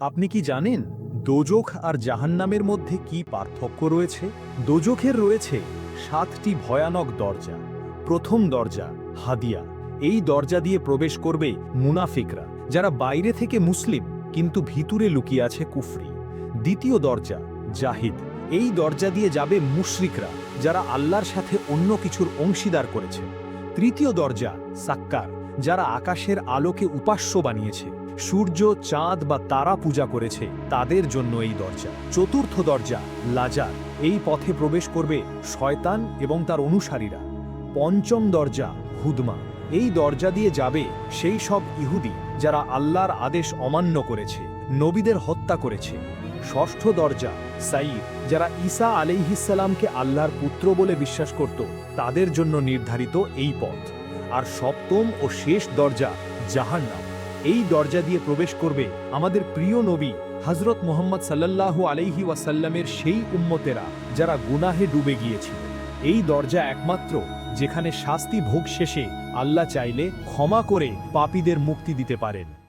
আপনি কি জানেন দোজখ আর জাহান্নামের মধ্যে কি পার্থক্য রয়েছে? দোজখের রয়েছে সাতটি ভয়ানক দরজা। প্রথম দরজা, হাদিয়া। এই দরজা দিয়ে প্রবেশ করবে মুনাফিকরা, যারা বাইরে থেকে মুসলিম, কিন্তু ভিতরে লুকিয়ে আছে কুফরি। দ্বিতীয় দরজা, জাহিদ। এই দরজা দিয়ে যাবে মুশরিকরা, যারা আল্লাহর সাথে অন্য কিছুর অংশীদার করেছে। তৃতীয় দরজা, সাক্কার, যারা আকাশের আলোকে উপাস্য বানিয়েছে। সূর্য, চাঁদ বা তারা পূজা করেছে, তাদের জন্য এই দরজা। চতুর্থ দরজা, লাজার। এই পথে প্রবেশ করবে শয়তান এবং তার অনুসারীরা। পঞ্চম দরজা, হুদমা। এই দরজা দিয়ে যাবে সেই সব ইহুদি যারা আল্লাহর আদেশ অমান্য করেছে, নবীদের হত্যা করেছে। ষষ্ঠ দরজা সাইদ যারা ঈসা আলাইহিসালামকে আল্লাহর পুত্র বলে বিশ্বাস করত, তাদের জন্য নির্ধারিত এই পথ। আর সপ্তম ও শেষ দরজা, জাহান্নাম। এই দরজা দিয়ে প্রবেশ করবে আমাদের প্রিয় নবী হজরত মোহাম্মদ সাল্লাল্লাহু আলাইহি ওয়াসাল্লামের সেই উম্মতেরা যারা গুনাহে ডুবে গিয়েছিল। এই দরজা একমাত্র যেখানে শাস্তি ভোগ শেষে আল্লাহ চাইলে ক্ষমা করে পাপীদের মুক্তি দিতে পারেন।